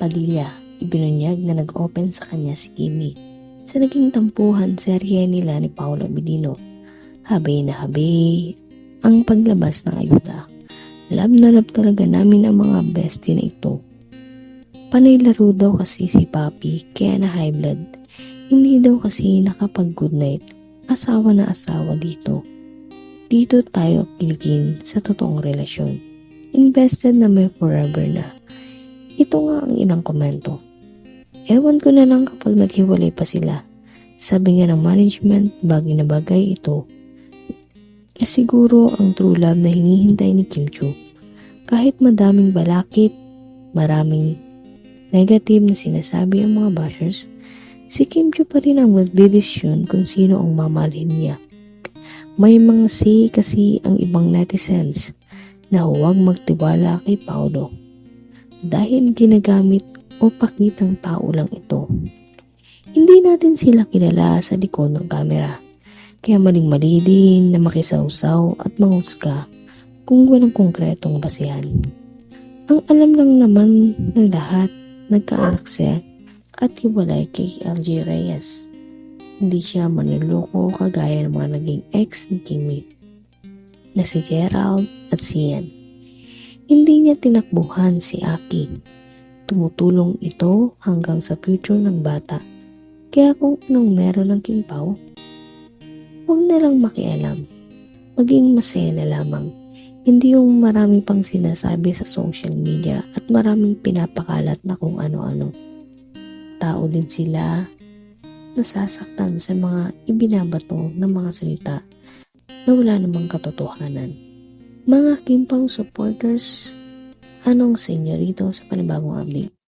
Padilla, ibinunyag na nag-open sa kanya si Kimi. Sa naging tampuhan serye nila ni Paolo Medino. Habay na habay ang paglabas ng ayuda. Love na love talaga namin ang mga bestie na ito. Panay laro daw kasi si Papi kaya na high blood. Hindi daw kasi nakapag good night. Asawa na asawa dito. Dito tayo kiligin sa totoong relasyon. Invested na may forever na. Ito nga ang ilang komento. Ewan ko na lang kapag maghiwalay pa sila. Sabi nga ng management, bagay na bagay ito. Na siguro ang true love na hinihintay ni Kim Chu. Kahit madaming balakit, maraming negative na sinasabi ang mga bashers, si Kim Chu pa rin ang magdedesisyon kung sino ang mamahalin niya. May mga say kasi ang ibang netizens na huwag magtiwala kay Paolo dahil ginagamit o pakitang tao lang ito. Hindi natin sila kilala sa likod ng kamera. Kaya maling-mali din na makisawsaw at manghusga kung walang konkretong basihan. Ang alam lang naman ng lahat, nagkaanak siya at hiwalay kay RJ Reyes. Hindi siya manluloko kagaya ng mga naging ex ni Kimi na si Gerald at si Ian. Hindi niya tinakbuhan si Aki. Tumutulong ito hanggang sa future ng bata. Kaya kung anong meron ng kimpaw, huwag na lang makialam. Maging masaya na lamang. Hindi yung marami pang sinasabi sa social media at maraming pinapakalat na kung ano-ano. Tao din sila nasasaktan sa mga ibinabato ng mga salita na wala namang katotohanan. Mga Kimpaw supporters, anong sa inyo rito sa panibagong update?